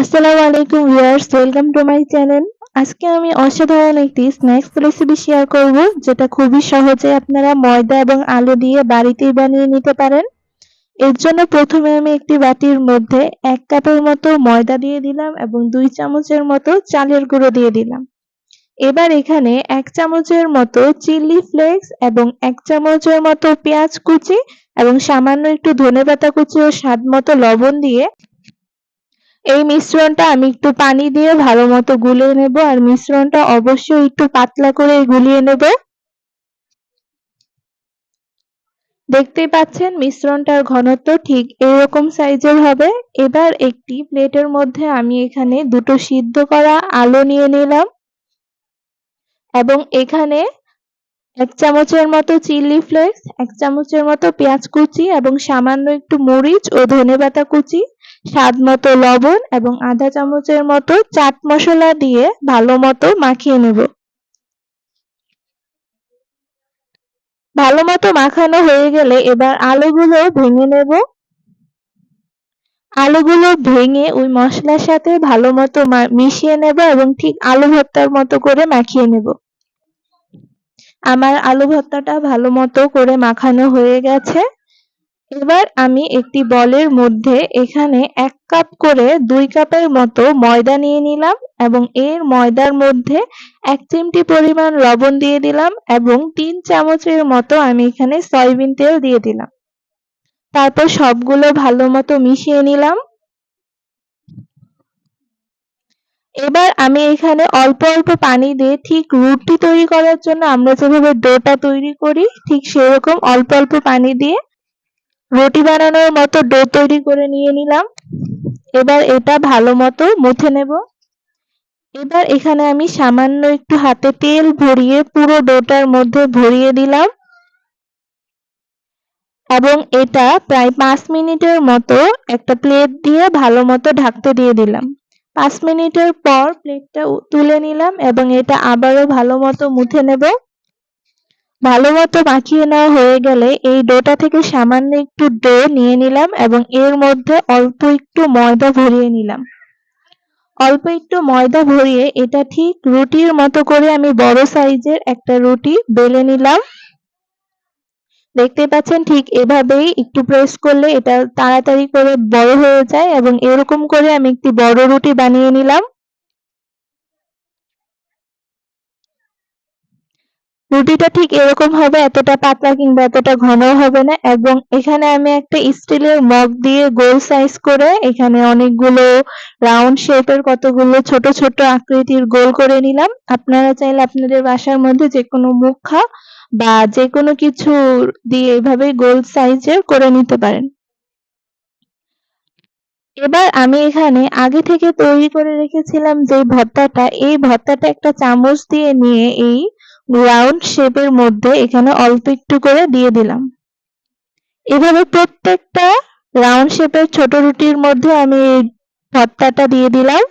আসসালামু আলাইকুম viewers, welcome to my channel. আজকে আমি অসাধারণ একটি স্ন্যাক্স রেসিপি শেয়ার করব, যেটা খুবই সহজে আপনারা ময়দা এবং আলু দিয়ে বাড়িতেই বানিয়ে নিতে পারেন। এর জন্য প্রথমে আমি একটি বাটির মধ্যে এক কাপের মতো ময়দা দিয়ে দিলাম এবং দুই চামচের মতো চালের গুঁড়ো দিয়ে দিলাম। এবার এখানে এক চামচের মতো চিলি ফ্লেক্স এবং এক চামচের মতো পেঁয়াজ কুচি এবং সামান্য একটু ধনেপাতা কুচি ও স্বাদ মতো লবণ দিয়ে এই মিশ্রণটা আমি একটু পানি দিয়ে ভালো মতো গুলিয়ে নেব আর মিশ্রণটা অবশ্যই একটু পাতলা করে গুলিয়ে নেব। দেখতেই পাচ্ছেন মিশ্রণটার ঘনত্ব ঠিক এরকম সাইজের হবে। এবার একটি প্লেটের মধ্যে আমি এখানে দুটো সিদ্ধ করা আলু নিয়ে নিলাম এবং এখানে এক চামচের মতো চিলি ফ্লেক্স, এক চামচের মতো পেঁয়াজ কুচি এবং সামান্য একটু মরিচ ও ধনেপাতা কুচি। স্বাদ মতো লবণ এবং আধা চামচের মতো চাট মশলা দিয়ে ভালো মতো মাখিয়ে নেব। ভালো মতো মাখানো হয়ে গেলে এবার আলুগুলো ভেঙে নেব। আলুগুলো ভেঙে ওই মশলার সাথে ভালো মতো মিশিয়ে নেব এবং ঠিক আলু ভর্তার মতো করে মাখিয়ে নেব। আমার আলু ভর্তাটা ভালো মতো করে মাখানো হয়ে গেছে। এবার আমি একটি বলের মধ্যে এখানে এক কাপ করে দুই কাপের মতো ময়দা নিয়ে নিলাম এবং এর ময়দার মধ্যে এক চিমটি পরিমাণ লবণ দিয়ে দিলাম এবং তিন চামচের মতো আমি এখানে সয়াবিন তেল দিয়ে দিলাম। তারপর সবগুলো ভালো মতো মিশিয়ে নিলাম। এবার আমি এখানে অল্প অল্প পানি দিয়ে ঠিক রুটি তৈরি করার জন্য আমরা যেভাবে ডোটা তৈরি করি, ঠিক সেরকম অল্প অল্প পানি দিয়ে রুটি বানানোর মতো ডো তৈরি করে নিয়ে নিলাম। এবার এটা ভালো মতো মুছে নেব। এবার এখানে আমি সামান্য একটু হাতে তেল ভরিয়ে পুরো ডোটার মধ্যে ভরিয়ে দিলাম। এবং এটা প্রায় পাঁচ মিনিটের মতো একটা প্লেট দিয়ে ভালো মতো ঢাকতে দিয়ে দিলাম। পাঁচ মিনিটের পর প্লেটটা তুলে নিলাম এবং এটা আবারও ভালো মতো মুছে নেব। ভালো মতো মাখিয়ে নেওয়া হয়ে গেলে এই ডোটা থেকে সামান্য একটু ডো নিয়ে নিলাম এবং এর মধ্যে অল্প একটু ময়দা ভরিয়ে নিলাম। অল্প একটু ময়দা ভরিয়ে এটা ঠিক রুটির মতো করে আমি বড় সাইজের একটা রুটি বেলে নিলাম। দেখতে পাচ্ছেন ঠিক এভাবেই একটু প্রেস করলে এটা তাড়াতাড়ি করে বড় হয়ে যায় এবং এরকম করে আমি একটি বড় রুটি বানিয়ে নিলাম। রুটিটা ঠিক এরকম হবে, এতটা পাতলা কিংবা এতটা ঘন হবে না। এবং এখানে আমি একটা স্টিলের মগ দিয়ে গোল সাইজ করে এখানে অনেকগুলো রাউন্ড শেপের কতগুলো ছোট ছোট আকৃতির গোল করে নিলাম। আপনারা চাইলে আপনাদের বাসার মধ্যে যে কোনো মুখা বা যে কোনো কিছু দিয়ে এভাবে গোল সাইজের করে নিতে পারেন। এবার আমি এখানে আগে থেকে তৈরি করে রেখেছিলাম যে ভর্তাটা। এই ভর্তাটা একটা চামচ দিয়ে নিয়ে এই রাউন্ড শেপের মধ্যে এখানে অল্প একটু করে দিয়ে দিলাম। এভাবে প্রত্যেকটা রাউন্ড শেপের ছোট রুটির মধ্যে আমি ভর্তাটা দিয়ে দিলাম।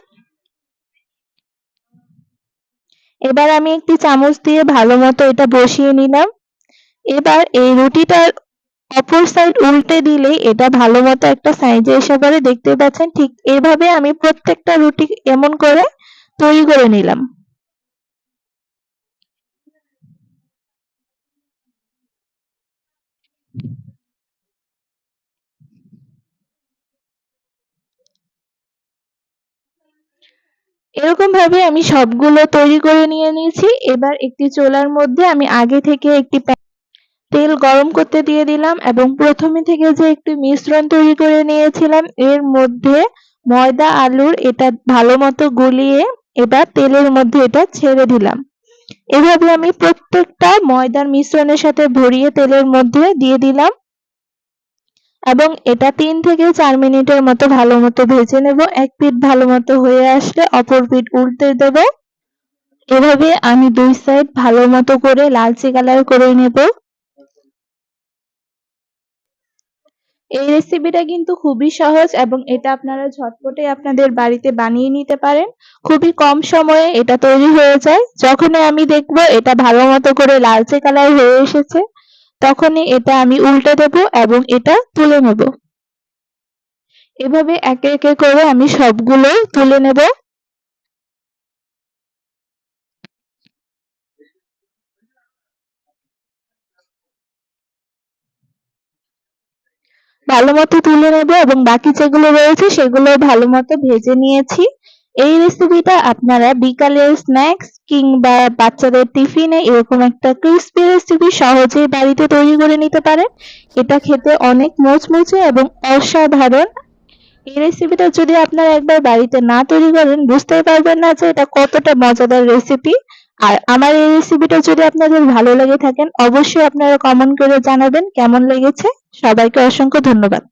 এবার আমি একটি চামচ দিয়ে ভালো মতো এটা বসিয়ে নিলাম। এবার এই রুটিটার অপর সাইড উল্টে দিলে এটা ভালো মতো একটা সাইজে এসে পড়ে দেখতে পাচ্ছেন, ঠিক এভাবে আমি প্রত্যেকটা রুটি এমন করে তৈরি করে নিলাম। এরকম ভাবে আমি সবগুলো তৈরি করে নিয়ে নিয়েছি। এবার একটি চোলার মধ্যে আমি আগে থেকে একটি তেল গরম করতে দিয়ে দিলাম এবং প্রথমে থেকে যে একটি মিশ্রণ তৈরি করে নিয়েছিলাম, এর মধ্যে ময়দা, আলুর এটা ভালো মতো গুলিয়ে এবার তেলের মধ্যে এটা ছেড়ে দিলাম। এভাবে আমি প্রত্যেকটা ময়দার মিশ্রণের সাথে ভরিয়ে তেলের মধ্যে দিয়ে দিলাম। এবং এটা তিন থেকে চার মিনিটের মতো ভালো মতো ভেজে নেব। এক পিঠ ভালো মতো হয়ে আসলে অপর পিঠ উল্টে দেব। এভাবে আমি দুই সাইড ভালো মতো করে লালচে কালার করে নেব। এই রেসিপিটা কিন্তু খুবই সহজ এবং এটা আপনারা ঝটপটে আপনাদের বাড়িতে বানিয়ে নিতে পারেন। খুবই কম সময়ে এটা তৈরি হয়ে যায়। যখনই আমি দেখব এটা ভালো মতো করে লালচে কালার হয়ে এসেছে। তখনই এটা আমি উল্টে দেব এবং এটা তুলে নেব। এভাবে একে একে করে আমি সবগুলো তুলে নেব। ভালো মতো তুলে নেব এবং বাকি যেগুলো রয়েছে সেগুলো ভালো মতো ভেজে নিয়েছি। এই রেসিপিটা আপনারা বিকালের স্ন্যাক্স কিংবা বাচ্চাদের টিফিনে এরকম একটা ক্রিস্পি রেসিপি সহজেই বাড়িতে তৈরি করে নিতে পারেন। এটা খেতে অনেক মুচমুচে এবং অসাধারণ। এই রেসিপিটা যদি আপনারা একবার বাড়িতে না তৈরি করেন, বুঝতেই পারবেন না যে এটা কতটা মজাদার রেসিপি আর আমার এই রেসিপিটা যদি আপনাদের ভালো লেগে থাকেন, অবশ্যই আপনারা কমেন্ট করে জানাবেন কেমন লেগেছে। সবাইকে অসংখ্য ধন্যবাদ।